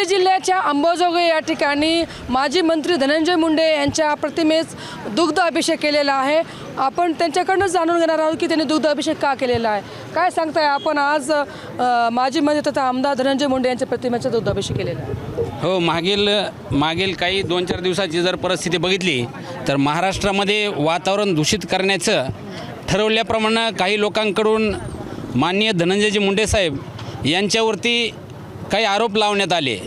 सांगली जिल्ह्याच्या अंबाजोगाई या ठिकाणी माजी मंत्री धनंजय मुंडे यांच्या प्रतिमेस दुग्ध अभिषेक केलेला आहे. आपण त्यांच्याकडनं जाणून घेणार आहोत की त्यांनी दुग्ध अभिषेक का केलेला आहे. काय सांगताय आपण आज माजी मंत्री तथा आमदार धनंजय मुंडे यांच्या प्रतिमेचा दुग्ध अभिषेक केलेला आहे. हो मागील मागील काही दोन चार दिवसाची जर परिस्थिती बघितली तर महाराष्ट्रामध्ये वातावरण दूषित करण्याचं ठरवल्याप्रमाणे काही लोकांकडून माननीय धनंजयजी मुंडे साहेब यांच्यावरती काही आरोप लावण्यात आले.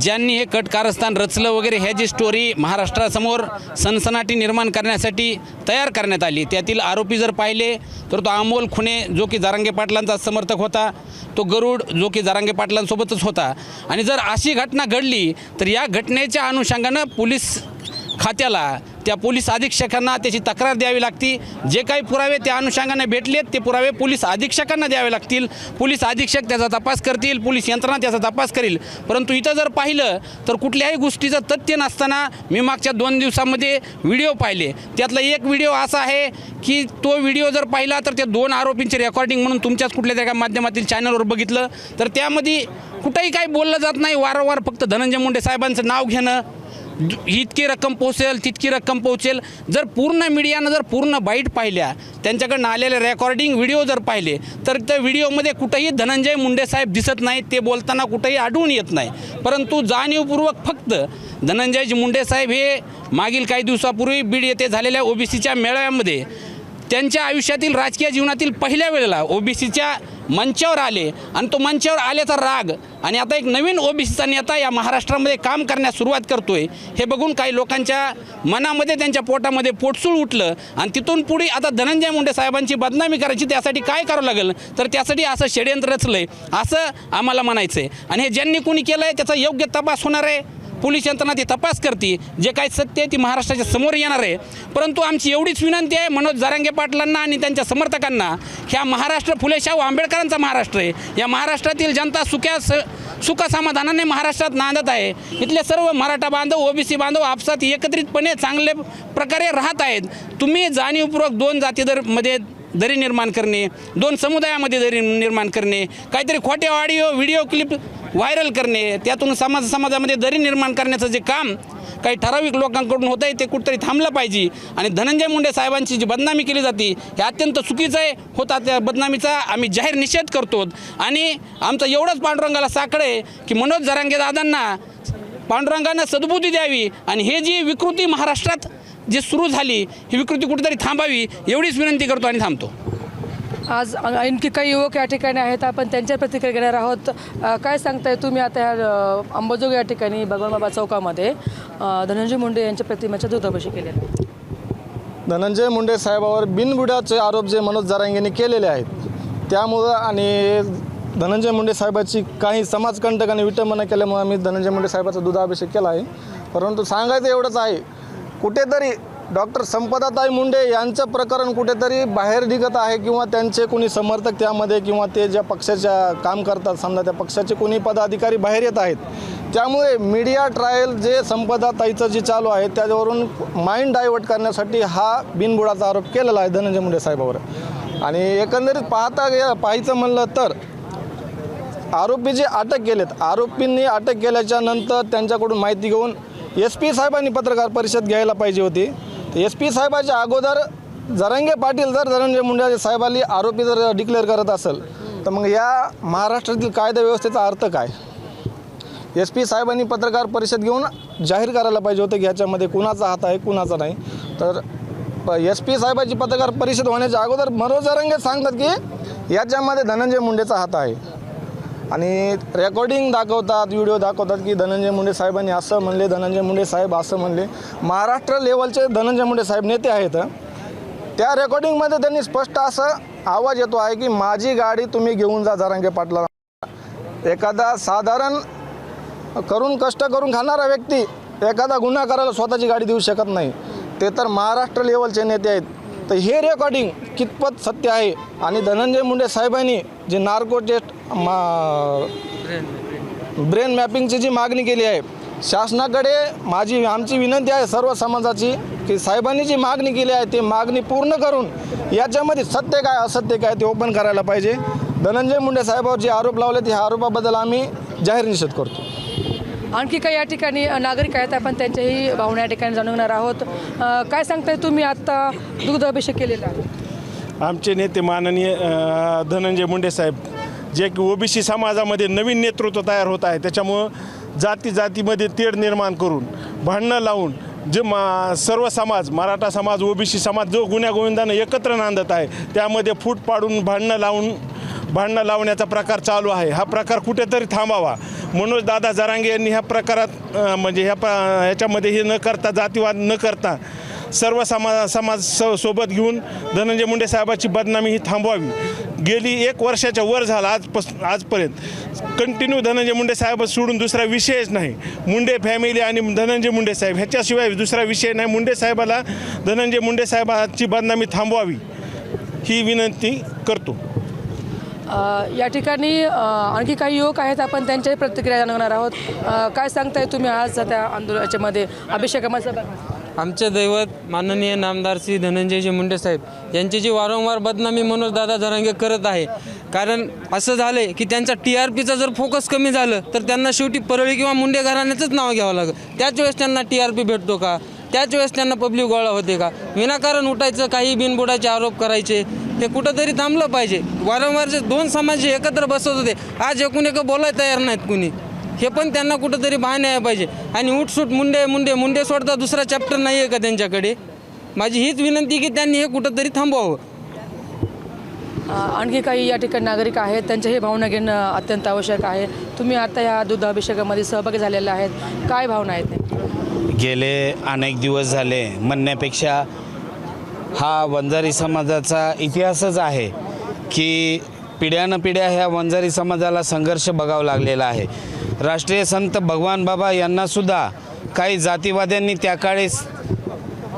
ज्यांनी हे कट कारस्थान रचलं वगैरे ह्या जी स्टोरी महाराष्ट्रासमोर सनसनाटी निर्माण करण्यासाठी तयार करण्यात आली. त्यातील आरोपी जर पाहिले तर तो अमोल खुणे जो की जारांगे पाटलांचा समर्थक होता तो गरुड जो की जारांगे पाटलांसोबतच होता. आणि जर अशी घटना घडली तर या घटनेच्या अनुषंगानं पोलीस खात्याला त्या पोलीस अधीक्षकांना त्याची तक्रार द्यावी लागती. जे काही पुरावे त्या अनुषंगाने भेटलेत ते पुरावे पोलीस अधीक्षकांना द्यावे लागतील. पोलीस अधीक्षक त्याचा तपास करतील पोलीस यंत्रणा त्याचा तपास करील. परंतु इथं जर पाहिलं तर कुठल्याही गोष्टीचं तथ्य नसताना मी मागच्या दोन दिवसामध्ये व्हिडिओ पाहिले. त्यातला एक व्हिडिओ असा आहे की तो व्हिडिओ जर पाहिला तर त्या दोन आरोपींचे रेकॉर्डिंग म्हणून तुमच्याच कुठल्या त्या माध्यमातील चॅनलवर बघितलं. तर त्यामध्ये कुठंही काही बोललं जात नाही. वारंवार फक्त धनंजय मुंडे साहेबांचं नाव घेणं इतकी रक्कम पोहोचेल तितकी रक्कम पोहोचेल जर पूर्ण मीडियानं जर पूर्ण बाईट पाहिल्या त्यांच्याकडनं आलेले रेकॉर्डिंग व्हिडिओ जर पाहिले तर त्या व्हिडिओमध्ये कुठंही धनंजय मुंडे साहेब दिसत नाहीत ते बोलताना कुठंही आढळून येत नाही. परंतु जाणीवपूर्वक फक्त धनंजयजी मुंडे साहेब हे मागील काही दिवसापूर्वी बीड येथे झालेल्या ओबीसीच्या मेळाव्यामध्ये त्यांच्या आयुष्यातील राजकीय जीवनातील पहिल्या वेळेला ओबीसीच्या मंचावर आले आणि तो मंचावर आल्याचा राग. आणि आता एक नवीन ओबीसीचा नेता या महाराष्ट्रामध्ये काम करण्यास सुरुवात करतोय. हे बघून काही लोकांच्या मनामध्ये त्यांच्या पोटामध्ये पोटसूळ उठलं. आणि तिथून पुढे आता धनंजय मुंडे साहेबांची बदनामी करायची त्यासाठी काय करावं लागेल? तर त्यासाठी असं षडयंत्र आहे असं आम्हाला म्हणायचं आहे आणि हे ज्यांनी कोणी केलं आहे त्याचा योग्य तपास होणार आहे. पोलीस यंत्रणा ती तपास करते जे काही सत्य आहे ती महाराष्ट्राच्या समोर येणार आहे. परंतु आमची एवढीच विनंती आहे मनोज जारांगे पाटलांना आणि त्यांच्या समर्थकांना ह्या महाराष्ट्र फुले शाहू आंबेडकरांचा महाराष्ट्र आहे. या महाराष्ट्रातील जनता सुख्या स सुखसमाधानाने महाराष्ट्रात नांदत आहे. इथले सर्व मराठा बांधव ओबीसी बांधव आपसात एकत्रितपणे चांगले प्रकारे राहत आहेत. तुम्ही जाणीवपूर्वक दोन जाती मध्ये दरी निर्माण करणे दोन समुदायामध्ये दरी निर्माण करणे काहीतरी खोटे ऑडिओ व्हिडिओ क्लिप व्हायरल करणे त्यातून समाज समाजामध्ये दरी निर्माण करण्याचं जे काम काही ठराविक लोकांकडून होतं आहे ते कुठंतरी थांबलं पाहिजे. आणि धनंजय मुंडे साहेबांची जी बदनामी केली जाते हे अत्यंत चुकीचं आहे. होता त्या बदनामीचा आम्ही जाहीर निषेध करतो. आणि आमचं एवढंच पांडुरंगाला साखळ आहे की मनोज जरांगे दादांना पांडुरंगानं सद्बुद्धी द्यावी. आणि हे जी विकृती महाराष्ट्रात जी सुरू झाली ही विकृती कुठेतरी थांबावी एवढीच विनंती करतो आणि थांबतो. आज आणखी काही युवक या ठिकाणी आहेत आपण त्यांच्या प्रतिक्रिया घेणार आहोत. काय सांगताय तुम्ही आता ह्या अ, अंबाजोगाई या ठिकाणी भगवान बाबा चौकामध्ये धनंजय मुंडे यांच्या प्रतिमेचा दुग्ध अभिषेक केलेला आहे धनंजय मुंडे साहेबावर बिनबुडाचे आरोप जे मनोज जारांगेने केलेले आहेत त्यामुळं आणि धनंजय मुंडे साहेबाची काही समाजकंटकांनी विटंबना केल्यामुळे आम्ही धनंजय मुंडे साहेबाचा दुधाभिषेक केला आहे. परंतु सांगायचं एवढंच आहे कुठेतरी डॉक्टर संपदाताई मुंडे यांचं प्रकरण कुठेतरी बाहेर निघत आहे किंवा त्यांचे कोणी समर्थक त्यामध्ये किंवा ते ज्या पक्षाच्या काम करतात समजा त्या पक्षाचे कोणी पदाधिकारी बाहेर येत आहेत. त्यामुळे मीडिया ट्रायल जे संपदाताईचं जे चालू आहे त्याच्यावरून माइंड डायवर्ट करण्यासाठी हा बिनबुडाचा आरोप केलेला आहे धनंजय मुंडे साहेबावर. आणि एकंदरीत पाहता पाहायचं म्हणलं तर आरोपी जे अटक केलेत आरोपींनी अटक केल्याच्यानंतर त्यांच्याकडून माहिती घेऊन एस पी साहेबांनी पत्रकार परिषद घ्यायला पाहिजे होती. एस पी साहेबाच्या अगोदर जरंगे पाटील जर धनंजय मुंडे साहेबाली आरोपी जर डिक्लेअर करत असेल तर मग या महाराष्ट्रातील कायदा व्यवस्थेचा अर्थ काय? एस पी साहेबांनी पत्रकार परिषद घेऊन जाहीर करायला पाहिजे होतं की ह्याच्यामध्ये कुणाचा हात आहे कुणाचा नाही. तर एस पी साहेबाची पत्रकार परिषद होण्याच्या अगोदर मनोज सांगतात की याच्यामध्ये धनंजय मुंडेचा हात आहे. आणि रेकॉर्डिंग दाखवतात व्हिडिओ दाखवतात की धनंजय मुंडे साहेबांनी असं म्हणले धनंजय मुंडे साहेब असं म्हणले. महाराष्ट्र लेवलचे धनंजय मुंडे साहेब नेते आहेत. त्या रेकॉर्डिंगमध्ये त्यांनी स्पष्ट असं आवाज येतो आहे की माझी गाडी तुम्ही घेऊन जा जारांगे पाटला एखादा साधारण करून कष्ट करून खाणारा व्यक्ती एखादा गुन्हा करायला स्वतःची गाडी देऊ शकत नाही. ते तर महाराष्ट्र लेवलचे नेते आहेत. तर हे रेकॉर्डिंग कितपत सत्य आहे? आणि धनंजय मुंडे साहेबांनी जे नार्को टेस्ट मा ब्रेन मॅपिंगची जी मागणी केली आहे शासनाकडे माझी आमची विनंती आहे सर्व समाजाची की साहेबांनी जी मागणी केली आहे ती मागणी पूर्ण करून याच्यामध्ये सत्य काय असत्य काय ते ओपन करायला पाहिजे. धनंजय मुंडे साहेबावर जे आरोप लावले ते आरोपाबद्दल आम्ही जाहीर निषेध करतो. आणखी काही या ठिकाणी नागरिक आहेत आपण त्यांच्याही भावना या ठिकाणी जाणून घेणार आहोत काय सांगताय तुम्ही आत्ता दुग्ध अभिषेक केलेला? आमचे नेते माननीय धनंजय मुंडे साहेब जे की ओबीसी समाजामध्ये नवीन नेतृत्व तयार होत आहे त्याच्यामुळं जाती जातीमध्ये तेढ निर्माण करून भांडणं लावून जे मा सर्व समाज मराठा समाज ओबीसी समाज जो गुन्ह्यागोविंदानं एकत्र नांदत आहे त्यामध्ये फूट पाडून भांडणं लावून भांडणं लावण्याचा प्रकार चालू आहे. हा प्रकार कुठेतरी थांबावा. मनोज दादा जरांगे यांनी ह्या प्रकारात म्हणजे ह्या प्र ह्याच्यामध्ये हे न करता जातीवाद न करता सर्व समाज समाज स- सोबत घेऊन धनंजय मुंडे साहेबाची बदनामी ही थांबवावी. गेली एक वर्षाच्या वर झाला आजपास आजपर्यंत. कंटिन्यू धनंजय मुंडे साहेब सोडून दुसरा विषयच नाही. मुंडे फॅमिली आणि धनंजय मुंडे साहेब ह्याच्याशिवाय दुसरा विषय नाही. मुंडे साहेबाला धनंजय मुंडे साहेबाची बदनामी थांबवावी ही विनंती करतो. या ठिकाणी आणखी काही युवक आहेत आपण त्यांच्याही प्रतिक्रिया जाणवणार आहोत. काय सांगताय तुम्ही आज त्या आंदोलनाच्यामध्ये अभिषेकामध्ये सहभाग आमचे दैवत माननीय नामदार श्री धनंजयजी मुंडे साहेब यांची जी वारंवार बदनामी मनोज दादा जरांगे करत आहे कारण असं झालं आहे की त्यांचा टी आर पीचा जर फोकस कमी झालं तर त्यांना शेवटी परळी किंवा मुंडे घराण्याचंच नाव घ्यावं लागेल. त्याच वेळेस त्यांना टी आर पी भेटतो का? त्याच वेळेस त्यांना पब्लिक गोळा होते का? विनाकारण उठायचं काही बिनबुडाचे आरोप करायचे ते कुठंतरी थांबलं पाहिजे. वारंवार जे दोन समाज जे एकत्र बसत होते आज एकूण एक बोलायला तयार नाहीत कुणी. हे पण त्यांना कुठंतरी भान यायला पाहिजे. आणि उठसूट मुंडे मुंडे मुंडे सोडता दुसरा चॅप्टर नाही आहे का त्यांच्याकडे? माझी हीच विनंती की त्यांनी हे कुठंतरी थांबवावं. आणखी काही या ठिकाणी नागरिक आहेत त्यांच्याही भावना घेणं अत्यंत आवश्यक आहे. तुम्ही आता या दुग्ध अभिषेकामध्ये सहभागी झालेले आहेत. काय भावना आहेत? गेले अनेक दिवस झाले. म्हणण्यापेक्षा हा वंजारी समाजाचा इतिहासच आहे की पिढ्यानं पिढ्या ह्या वंजारी समाजाला संघर्ष बघावा लागलेला आहे. राष्ट्रीय संत भगवान बाबा यांनासुद्धा काही जातीवाद्यांनी त्या काळेस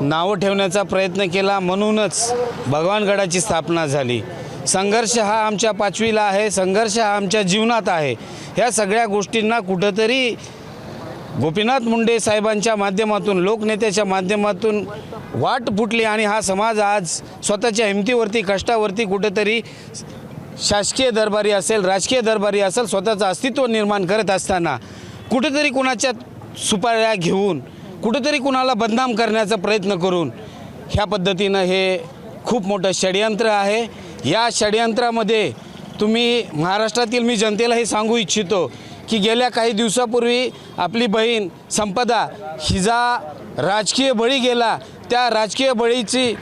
नावं ठेवण्याचा प्रयत्न केला म्हणूनच भगवानगडाची स्थापना झाली. संघर्ष हा आमच्या पाचवीला आहे संघर्ष हा आमच्या जीवनात आहे. ह्या सगळ्या गोष्टींना कुठंतरी गोपीनाथ मुंडे साहेबांच्या माध्यमातून लोकनेत्याच्या माध्यमातून वाट फुटली आणि हा समाज आज स्वतःच्या हिमतीवरती कष्टावरती कुठेतरी शासकीय दरबारी असेल राजकीय दरबारी असेल स्वतःचं अस्तित्व निर्माण करत असताना कुठेतरी कुणाच्या सुपाऱ्या घेऊन कुठेतरी कुणाला बदनाम करण्याचा प्रयत्न करून ह्या पद्धतीनं हे खूप मोठं षडयंत्र आहे. या षडयंत्रामध्ये तुम्ही महाराष्ट्रातील मी जनतेला हे सांगू इच्छितो की गेल्या काही दिवसापूर्वी आपली बहीण संपदा हिजा राजकीय बळी गेला त्या राजकीय बळीची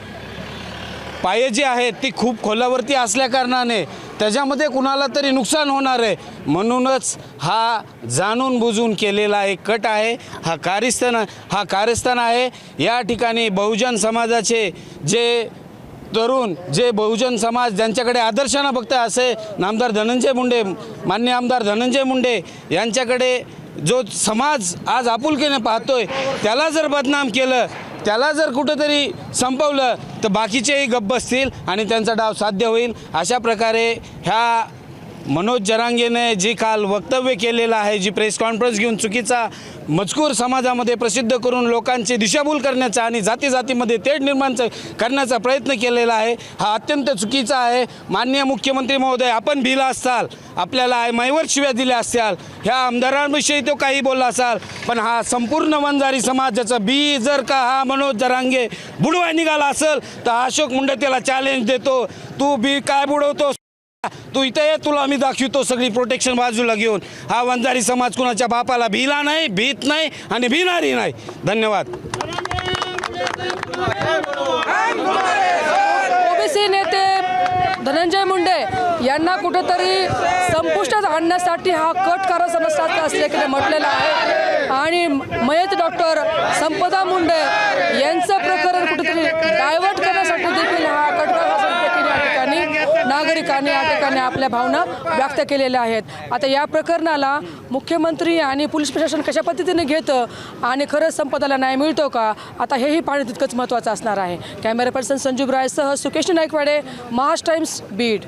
पाये जी आहेत ती खूप खोलावरती असल्याकारणाने त्याच्यामध्ये कुणाला तरी नुकसान होणार आहे. म्हणूनच हा जाणून बुजून केलेला एक कट आहे. हा कारस्थान हा कारस्थान आहे. या ठिकाणी बहुजन समाजाचे जे तरुण जे बहुजन समाज ज्यांच्याकडे आदर्शानं बघता असे नामदार धनंजय मुंडे मान्य आमदार धनंजय मुंडे यांच्याकडे जो समाज आज आपुलकीने पाहतोय त्याला जर बदनाम केलं त्याला जर कुठंतरी संपवलं तर बाकीचेही गप्प बसतील आणि त्यांचा डाव साध्य होईल. अशा प्रकारे ह्या मनोज जरांगेने जी काल वक्तव्य केलेलं आहे जी प्रेस कॉन्फरन्स घेऊन चुकीचा मजकूर समाजामध्ये प्रसिद्ध करून लोकांची दिशाभूल करण्याचा आणि जाती जातीमध्ये तेढ निर्माण करण्याचा प्रयत्न केलेला आहे हा अत्यंत चुकीचा आहे. माननीय मुख्यमंत्री महोदय आपण भिला असाल आपल्याला माईवर शिव्या दिल्या असाल ह्या आमदारांविषयी तो काही बोलला असाल पण हा संपूर्ण वंजारी समाजाचा बी जर का हा मनोज जरांगे बुडवा निघाला असेल तर अशोक मुंडे त्याला चॅलेंज देतो. तू बी काय बुडवतो तू इथं ये तुला आम्ही दाखवितो सगळी प्रोटेक्शन बाजूला घेऊन. हा वंजारी समाज कुणाच्या बापाला भिला नाही भीत नाही आणि भिणारी नाही. धन्यवाद. ओबीसी नेते धनंजय मुंडे यांना कुठेतरी संपुष्टात आणण्यासाठी हा कट कारस्थान असल्याकडे म्हटलेला आहे. आणि मयत डॉक्टर संपदा मुंडे यांचं प्रकरण कुठेतरी डायव्हर्ट करण्यासाठी देखील हा कट कारस्थान देखील या ठिकाणी या ठिकाणी आपल्या भावना व्यक्त केलेल्या आहेत. आता या प्रकरणाला मुख्यमंत्री आणि पोलीस प्रशासन कशा पद्धतीने घेतं आणि खरंच संपदाला न्याय मिळतो का? आता हेही पाहणं तितकंच महत्त्वाचं असणार आहे. कॅमेरा पर्सन संजूब रायसह सुकेश नायकवाडे महाराष्ट्र टाइम्स बीड.